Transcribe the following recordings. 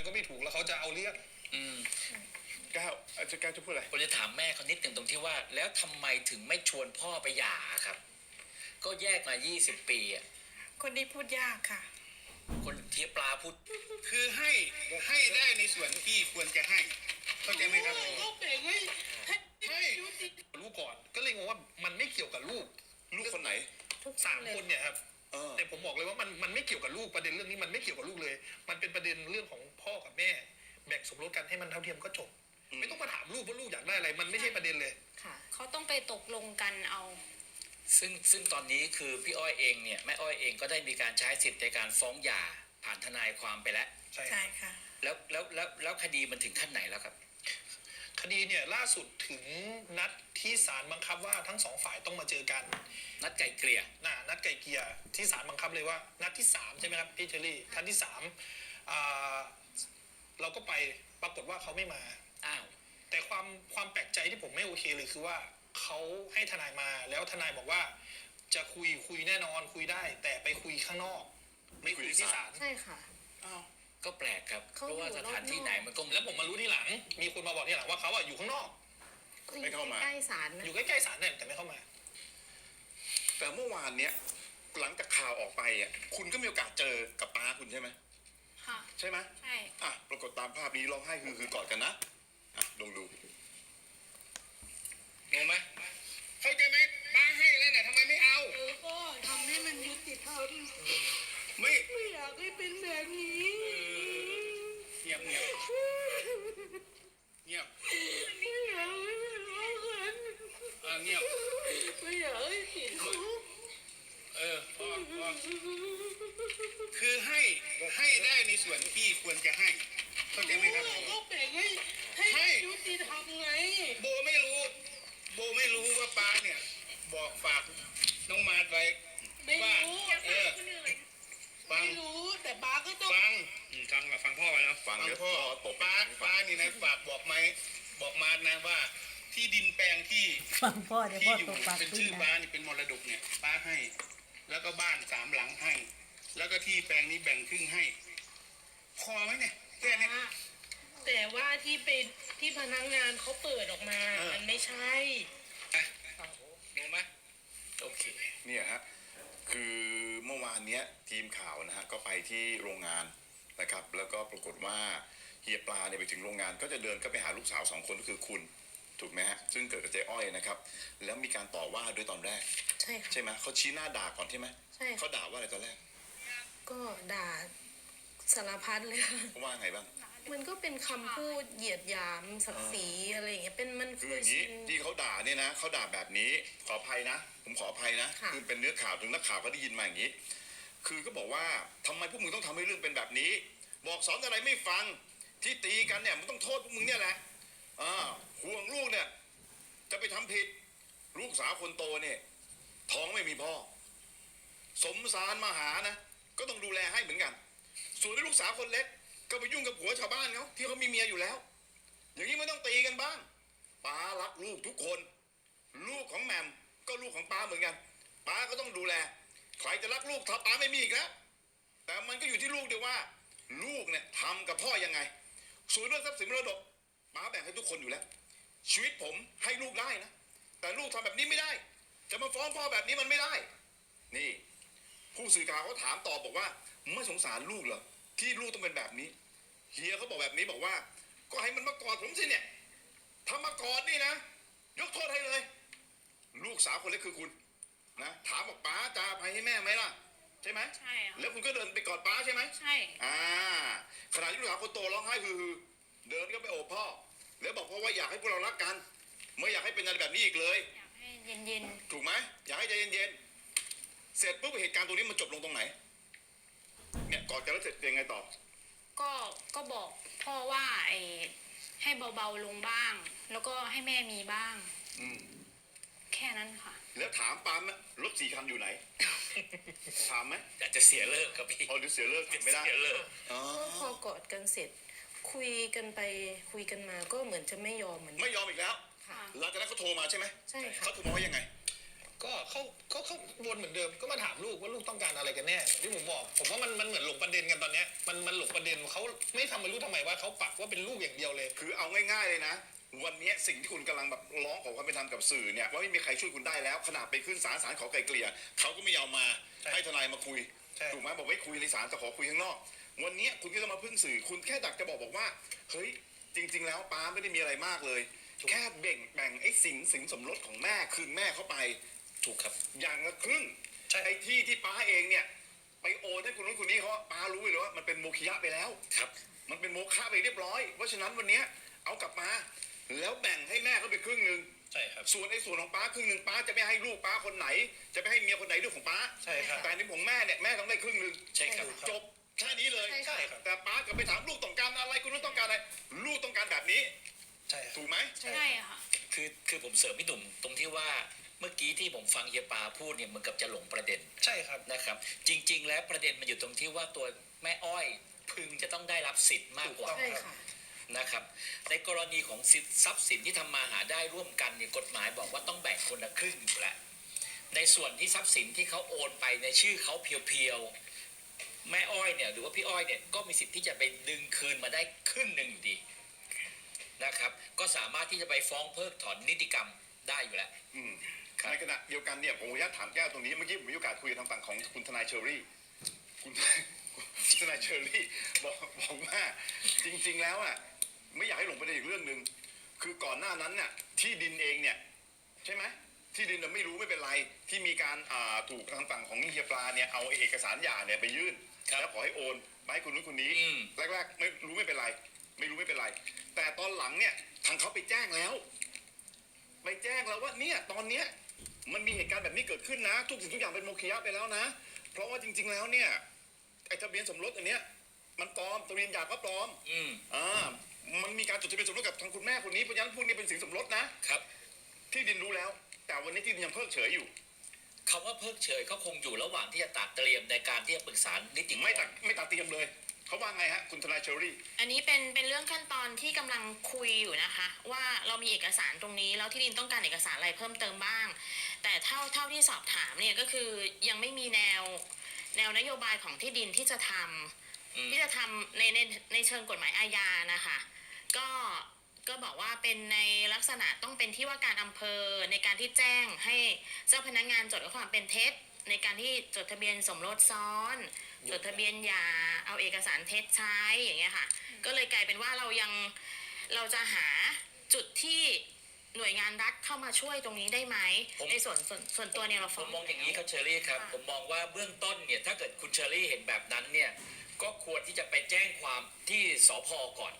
มันก็ไม่ถูกแล้วเขาจะเอาเรื่องอืมก้าวอาจารย์ก้าวจะพูดอะไรผมจะถามแม่เขานิดหนึ่งตรงที่ว่า แล้วทำไมถึงไม่ชวนพ่อไปหย่าครับ ก็แยกมา 20 ปีอะคนนี้พูดยากค่ะ คนเทียปลาพูด คือให้ให้ได้ในส่วนที่ควรจะให้ เข้าใจไหมครับก็แบ่งให้ให้ให้ยุติลูกก่อนก็เลยงงว่ามันไม่เกี่ยวกับลูกลูกคนไหน ทุกสามคนเนี่ยครับ เออแต่ผมบอกเลยว่ามันมันไม่เกี่ยวกับลูกประเด็นเรื่องนี้มันไม่เกี่ยวกับลูกเลย ให้มันเท่าเทียมก็จบ ไม่ต้องมาถามลูกว่าลูกอยากได้อะไร มันไม่ใช่ประเด็นเลย ค่ะ เขาต้องไปตกลงกันเอา ซึ่งซึ่งตอนนี้คือพี่อ้อยเองเนี่ยแม่อ้อยเองก็ได้มีการใช้สิทธิ์ในการฟ้องหย่าผ่านทนายความไปแล้ว ใช่ใช่ค่ะ แล้วแล้วแล้วแล้วคดีมันถึงขั้นไหนแล้วครับ คดีเนี่ยล่าสุดถึงนัดที่ศาลบังคับว่าทั้งสองฝ่ายต้องมาเจอกันนัดไก่เกลี่ย น่ะนัดไกลเกลียที่ศาลบังคับเลยว่า นัดที่สามใช่ไหมครับพี่เชอรี่นัดที่สามอ่า เราก็ไปปรากฏว่าเขาไม่มา อ้าว แต่ความความแปลกใจที่ผมไม่โอเคเลยคือว่าเขาให้ทนายมาแล้วทนายบอกว่า จะคุยคุยแน่นอนคุยได้ แต่ไปคุยข้างนอกไม่คุยที่ศาลใช่ค่ะ อ้าวก็แปลกครับ เพเขาราะว่าอยู่สถานที่รอบนอกไหนมันก็แล้วผมมารู้ที่หลัง มีคนมาบอกที่หลังว่าเขาอะอยู่ข้างนอก ก็อยู่ไม่เข้ามา ใกล้ๆศาลนะอยู่ใกล้ๆศาลเนี่ยแต่ไม่เข้ามา แต่เมื่อวานเนี้ยหลังจากข่าวออกไปอะคุณก็มีโอกาสเจอกับป้าคุณใช่ไหม ค่ะ ใช่ไหมใช่ อะปรากฏตามภาพนี้ร้องไห้คือคือกอดกันนะอะลองดูงงไหมเข้าใจไหม เข้าใจไหมครับ ก็แบ่งให้ให้ให้ยุติธรรมไง โบไม่รู้ โบไม่รู้ว่าป้าเนี่ย บอกฝากน้องมาดไว้ไม่ว่ารู้เออฟังไม่รู้แต่บ้าก็ต้องฟังฟังกับฟังพ่อไว้นะฟังเดี๋ยวพ่อพ่อตบป้าให้ฟังป้านี่นะฝากบอกไหมบอกมานะว่า ที่ดินแปลงที่ ฟังพ่อเดี๋ยวที่พ่ออยู่ตกปากเป็นขึ้นชื่อนะ ป้านี่เป็นมรดกเนี่ยป้าให้ แล้วก็บ้านสามหลังให้ แล้วก็ที่แปลงนี้แบ่งครึ่งให้ พอไหมเนี่ย แค่เนี้ย แต่ว่าที่เป็นที่พนักงานเขาเปิดออกมา เออ มันไม่ใช่อะงงไหมโอเค เนี่ยฮะคือเมื่อวานเนี้ยทีมข่าวนะฮะก็ไปที่โรงงานนะครับ แล้วก็ปรากฏว่าเฮียปลาเนี่ยไปถึงโรงงานก็จะเดินก็ไปหาลูกสาวสองคนก็คือคุณถูกไหมฮะซึ่งเกิดกับเจ๊อ้อยนะครับ แล้วมีการต่อว่าด้วยตอนแรก ใช่ค่ะ ใช่ไหมเขาชี้หน้าด่าก่อนใช่ไหมใช่เขาค่ะด่าว่าอะไรตอนแรก ก็ด่า สารพัดเลยค่ะเขาว่าไงบ้าง มันก็เป็นคำพูดเหยียดหยามศักดิ์ศรีอะไรอย่างเงี้ยเป็นมันคือคืออย่างนี้ชินที่เขาด่าเนี่ยนะเขาด่าแบบนี้ขออภัยนะ ผมขออภัยนะค่ะ คือเป็นเนื้อข่าวถึงนักข่าวก็ได้ยินมาอย่างนี้ คือก็บอกว่าทำไมพวกมึงต้องทำให้เรื่องเป็นแบบนี้ บอกสอนอะไรไม่ฟังที่ตีกันเนี่ยมึงต้องโทษพวกมึงเนี่ยแหละอ่าห่วงลูกเนี่ย จะไปทำผิด ลูกสาวคนโตเนี่ย ท้องไม่มีพ่อ สมสารมาหานะก็ต้องดูแลให้เหมือนกัน ส่วนลูกสาวคนเล็ก ก็ไปยุ่งกับผัวชาวบ้านเขาที่เขามีเมียอยู่แล้ว อย่างนี้ไม่ต้องตีกันบ้างป้ารักลูกทุกคน ลูกของแหม่มก็ลูกของป้าเหมือนกันป้าก็ต้องดูแลใครจะรักลูกถ้าป้าไม่มีอีกแล้วแต่มันก็อยู่ที่ลูกเดียวว่า ลูกเนี่ยทำกับพ่อยังไง ส่วนเรื่องทรัพย์สินมรดกป้าแบ่งให้ทุกคนอยู่แล้ว ชีวิตผมให้ลูกได้นะแต่ลูกทำแบบนี้ไม่ได้ จะมาฟ้องพ่อแบบนี้มันไม่ได้ นี่ ผู้สื่อข่าวเขาถามตอบบอกว่าไม่สงสารลูกเหรอที่ลูกต้องเป็นแบบนี้ เฮียเขาบอกแบบนี้บอกว่า ก็ให้มันมากอดผมสิเนี่ยถ้ามากอดนี่นะ ยกโทษให้เลย ลูกสาวคนเล็กคือคุณนะถามบอกป้าจะอภัยให้แม่ไหมล่ะ ใช่ไหมใช่ค่ะแล้วคุณก็เดินไปกอดป้าใช่ไหมใช่อ่าขณะที่ลูกสาวคนโตร้องไห้คือเดินก็ไปโอบพ่อ แล้วบอกพ่อว่าอยากให้พวกเรารักกัน ไม่อยากให้เป็นอะไรแบบนี้อีกเลย อยากให้เย็นถูกไหมอยากให้ใจเย็นๆ เสร็จปุ๊บเหตุการณ์ตรงนี้มันจบลงตรงไหน เนี่ยกอดกันแล้วเสร็จยังไงต่อๆก็ก็บอกพ่อว่าไอ้ให้เบาๆลงบ้าง แล้วก็ให้แม่มีบ้าง อืม แค่นั้นค่ะ แล้วถามปาล์มไหมรถสี่คันอยู่ไหน ถามไหมอยากจะเสียเลิกครับพี่พอหรือเสียเลิกถามไม่ได้เสียเลิกอ๋อพอกอดกันเสร็จ คุยกันไปคุยกันมาก็เหมือนจะไม่ยอมเหมือนไม่ยอมอีกแล้ว ค่ะ หลังจากนั้นเขาโทรมาใช่ไหมใช่ค่ะ เขาโทรมาว่ายังไง ก็เขาก็เขาวนเหมือนเดิมก็มาถามลูกว่าลูกต้องการอะไรกันแน่อย่างที่ผมบอก ผมว่ามันมันเหมือนหลงประเด็นกันตอนเนี้ยมันมันหลงประเด็นเขาไม่ทำไม่รู้ทำไมว่าเขาปักว่าเป็นลูกอย่างเดียวเลย คือเอาง่ายๆเลยนะ วันเนี้ยสิ่งที่คุณกำลังแบบร้องขอความเป็นธรรมกับสื่อเนี่ยว่าไม่มีใครช่วยคุณได้แล้ว ขนาดไปขึ้นศาลศาลขอไกลเกลี่ยเขาก็ไม่ยอมมาใช่ให้ทนายมาคุยใช่ ถูกไหมบอกไม่คุยในศาลจะขอคุยข้างนอก วันเนี้ยคุณก็จะมาพึ่งสื่อคุณแค่ดักจะบอกบอกว่าเฮ้ยจริง ๆ แล้วป้าไม่ได้มีอะไรมากเลย แค่แบ่งแบ่งไอ้สินสินสมรสของแม่คืนแม่เข้าไป ถูกครับ อย่างละครึ่งใช่ ไอ้ที่ที่ป้าเองเนี่ย ไปโอนให้คุณนู้นคนนี้เขาป้ารู้อยู่แล้วว่ามันเป็นโมฆะไปแล้ว ครับ มันเป็นโมฆะไปเรียบร้อย เพราะฉะนั้นวันเนี้ยเอากลับมา แล้วแบ่งให้แม่เขาไปครึ่งหนึ่งใช่ครับ ส่วนไอ้ส่วนของป้าครึ่งหนึ่งป้าจะไม่ให้ลูกป้าคนไหน จะไม่ให้เมียคนไหนเรื่องของป้าใช่ครับ แต่ในของแม่เนี่ยแม่ต้องได้ครึ่งหนึ่งใช่ครับ จบแค่นี้เลย ใช่ใช่ครับ แต่ป้ากลับไปถามลูกต้องการอะไรคุณนู้นต้องการอะไร ลูกต้องการแบบนี้ ใช่ครับ ถูกไหม ใช่ค่ะ คือคือผมเสริมพี่หนุ่มตรงที่ว่า เมื่อกี้ที่ผมฟังเฮียปาพูดเนี่ยเหมือนกับจะหลงประเด็นใช่ครับนะครับ จริง ๆ แล้วประเด็นมันอยู่ตรงที่ว่าตัวแม่อ้อยพึงจะต้องได้รับสิทธิ์มากกว่าถูกต้องใช่ค่ะ นะครับในกรณีของสิทธิทรัพย์สินที่ทำมาหาได้ร่วมกันเนี่ยกฎหมายบอกว่าต้องแบ่งคนละครึ่งอยู่แล้วในส่วนที่ทรัพย์สินที่เขาโอนไปในชื่อเขาเพียวๆแม่อ้อยเนี่ยหรือว่าพี่อ้อยเนี่ยก็มีสิทธิ์ที่จะไปดึงคืนมาได้ครึ่งหนึ่งอยู่ดีนะครับ ก็สามารถที่จะไปฟ้องเพิกถอนนิติกรรมได้อยู่แล้ว อืมครับ ในขณะเดียวกันเนี่ยผมขออนุญาตถามแก้วตรงนี้เมื่อกี้ผมมีโอกาสคุยกับทางฝั่งของคุณทนายเชอรี่ คุณคุณทนายเชอรี่บอกบอกว่าจริง ๆ แล้วอะไม่อยากให้หลงประเด็นอีกเรื่องหนึ่งคือก่อนหน้านั้นเนี่ยที่ดินเองเนี่ยใช่ไหมที่ดินเราไม่รู้ไม่เป็นไรที่มีการอ่าถูกทางฝั่งของเฮียปลาเนี่ยเอาเอกสารหย่าเนี่ยไปยื่นครับ แล้วขอให้โอนมาให้คนนู้นคนนี้อืม แรกๆไม่รู้ไม่เป็นไร ไม่รู้ไม่เป็นไร แต่ตอนหลังเนี่ยทางเขาไปแจ้งแล้ว ไปแจ้งแล้วว่าเนี่ยตอนเนี้ย มันมีเหตุการณ์แบบนี้เกิดขึ้นนะ ทุกสิ่งทุกอย่างเป็นโมฆะไปแล้วนะ เพราะว่าจริง ๆ แล้วเนี่ยไอ้ทะเบียนสมรสอันเนี้ยมันปลอมทะเบียนหย่าก็ปลอมอืมอ่ามันมีการจดทะเบียนสมรสกับทางคุณแม่คนนี้เพราะฉะนั้นพวกนี้เป็นสินสมรสนะครับ ที่ดินรู้แล้ว แต่วันนี้ที่ดินยังเพิกเฉยอยู่คำว่าเพิกเฉยเขาคงอยู่ระหว่างที่จะตัดเตรียมในการที่จะปรึกษานิติกรไม่ตัดไม่ตัดเตรียมเลยเขาว่าไงฮะคุณทนายเชอรี่ อันนี้เป็นเป็นเรื่องขั้นตอนที่กำลังคุยอยู่นะคะ ว่าเรามีเอกสารตรงนี้แล้วที่ดินต้องการเอกสารอะไรเพิ่มเติมบ้าง แต่เท่าเท่าที่สอบถามเนี่ยก็คือยังไม่มีแนวแนวนโยบายของที่ดินที่จะทำอืมที่จะทำในในในเชิงกฎหมายอาญานะคะ ก็ก็บอกว่าเป็นในลักษณะต้องเป็นที่ว่าการอำเภอในการที่แจ้งให้เจ้าพนักงานจดข้อความเป็นเท็จในการที่จดทะเบียนสมรสซ้อน จดทะเบียนหย่าเอาเอกสารเท็จใช้อย่างเงี้ยค่ะ ก็เลยกลายเป็นว่าเรายังเราจะหาจุดที่ หน่วยงานรัฐเข้ามาช่วยตรงนี้ได้ไหมผม ในส่วนส่วนส่วนตัวเนี่ยเราผฟ้อมงมองอย่างนี้ครับเชอรี่ครับ ค่ะ ผมมองว่าเบื้องต้นเนี่ยถ้าเกิดคุณเชอรี่เห็นแบบนั้นเนี่ยก็ควรที่จะไปแจ้งความที่สพก่อน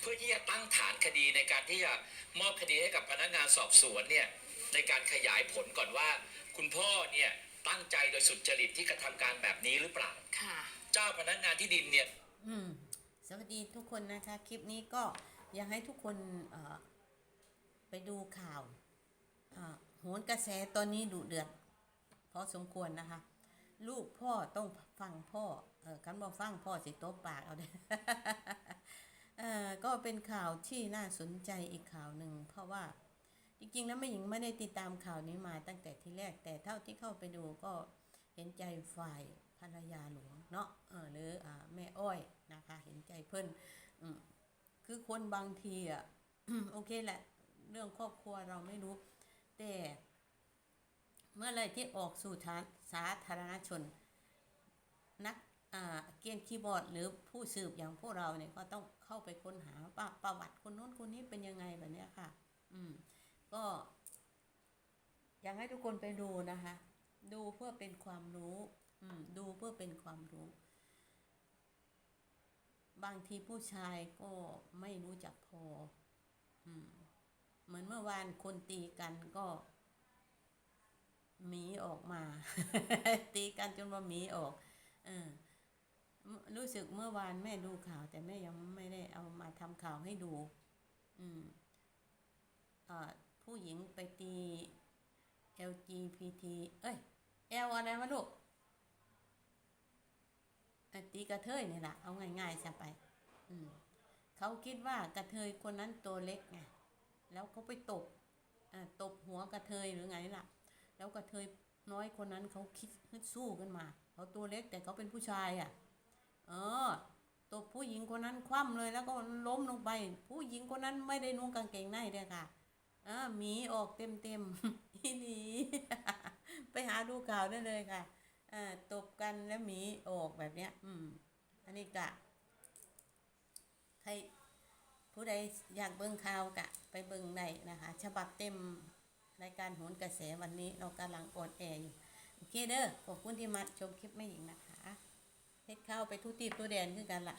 เพื่อที่จะตั้งฐานคดีในการที่จะมอบคดีให้กับพนักงานสอบสวนเนี่ยในการขยายผลก่อนว่า คุณพ่อเนี่ยตั้งใจโดยสุจริตที่กระทำการแบบนี้หรือเปล่า ค่ะ เจ้าพนักงานที่ดินเนี่ย อืมสวัสดีทุกคนนะคะ คลิปนี้ก็อยากให้ทุกคนเอ่อ ไปดูข่าวโหนกระแสตอนนี้ดุเดือดพอสมควรนะคะ ลูกพ่อต้องฟังพ่อเออกันบอกฟังพ่อสิโต๊ะปากเอาเด้เออก็เป็นข่าวที่น่าสนใจอีกข่าวหนึ่งเพราะว่าจริงๆแล้วแม่หญิงไม่ได้ติดตามข่าวนี้มาตั้งแต่ที่แรก แต่เท่าที่เข้าไปดูก็เห็นใจฝ่ายภรรยาหลวงเนาะเออหรืออแม่อ้อยนะคะ เห็นใจเพิ่นอคือคนบางทีอะโอเคแหละ เรื่องครอบครัวเราไม่รู้ แต่เมื่อไรที่ออกสู่ทางสาธารณชน นักเกียนคีย์บอร์ด หรือผู้สืบอย่างพวกเราเนี่ยก็ต้องเข้าไปค้นหาว่าประวัติคนโน้นคนนี้เป็นยังไงแบบนี้ค่ะ อืม ก็ อยากให้ทุกคนไปดูนะคะ ดูเพื่อเป็นความรู้ อืม ดูเพื่อเป็นความรู้ บางทีผู้ชายก็ไม่รู้จักพอ อืม เหมือนเมื่อวานคนตีกันก็หมีออกมา ตีกันจนว่าหมีออก เออ รู้สึกเมื่อวานแม่ดูข่าว แต่แม่ยังไม่ได้เอามาทำข่าวให้ดู อืมอผู้หญิงไปตี LGBT เอ้ย L อะไรวะลูกตีกระเทยนี่แหละเอาง่ายๆซะไป อืมเขาคิดว่ากระเทยคนนั้นตัวเล็กไง แล้วเขาไปตบอ่าตบหัวกระเทยหรือไงล่ะ แล้วกระเทยน้อยคนนั้นเขาคิดฮึดสู้กันมาเขาตัวเล็กแต่เขาเป็นผู้ชายอะ เออตบผู้หญิงคนนั้นคว่ำเลยแล้วก็ล้มลงไป ผู้หญิงคนนั้นไม่ได้นุ่งกางเกงในเลยค่ะเออหมีออกเต็มเต็มๆอีหลีไปหาดูข่าวได้เลยค่ะเออตบกันแล้วหมีออกแบบเนี้ย อืม อันนี้กะใคร ผู้ใดอยากเบิ่งข่าวกะ ไปเบิ่งในนะคะ ฉบับเต็มรายการโหนกระแสวันนี้เรากำลังออนแอร์อยู่ โอเคเด้อขอบคุณที่มาชมคลิปแม่หญิงนะคะเฮ็ดข้าวไปทุตีตัวแดนคือกันละ